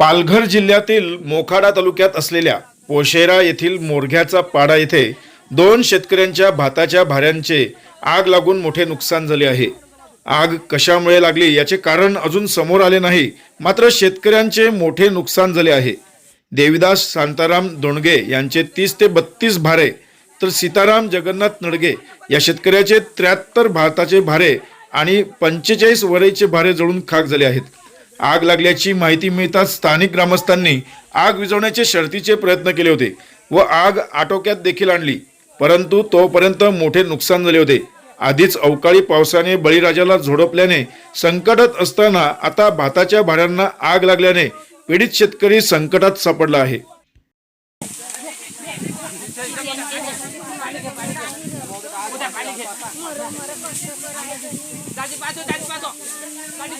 पालघर जिल्ह्यातील मोखाडा तालुक्यात असलेल्या पोशेरा येथील मोरघ्याचा पाडा येथे दोन शेतकऱ्यांच्या भाताच्या भाऱ्यांचे आग लागून मोठे नुकसान झाले आहे. आग कशामुळे लागली याचे कारण अजून समोर आले नाही मात्र शेतकऱ्यांचे मोठे नुकसान झाले आहे. देविदास शांताराम दोणगे यांचे तीस ते बत्तीस भारे तर सीताराम जगन्नाथ नडगे या शेतकऱ्याचे त्र्याहत्तर भाताचे भारे आणि पंचेचाळीस वरेचे भारे जळून खाक झाले आहेत. आग लागल्याची माहिती मिळताच स्थानिक ग्रामस्थांनी आग विझवण्याचे शर्तीचे प्रयत्न केले होते व आग आटोक्यात देखील आणली. परंतु तोपर्यंत मोठे नुकसान झाले होते. आधीच अवकाळी पावसाने बळीराजाला झोडपल्याने संकटात असताना आता भाताच्या भाड्यांना आग लागल्याने पीडित शेतकरी संकटात सापडला आहे. दाजी बाजू दाजी बाजू दाजी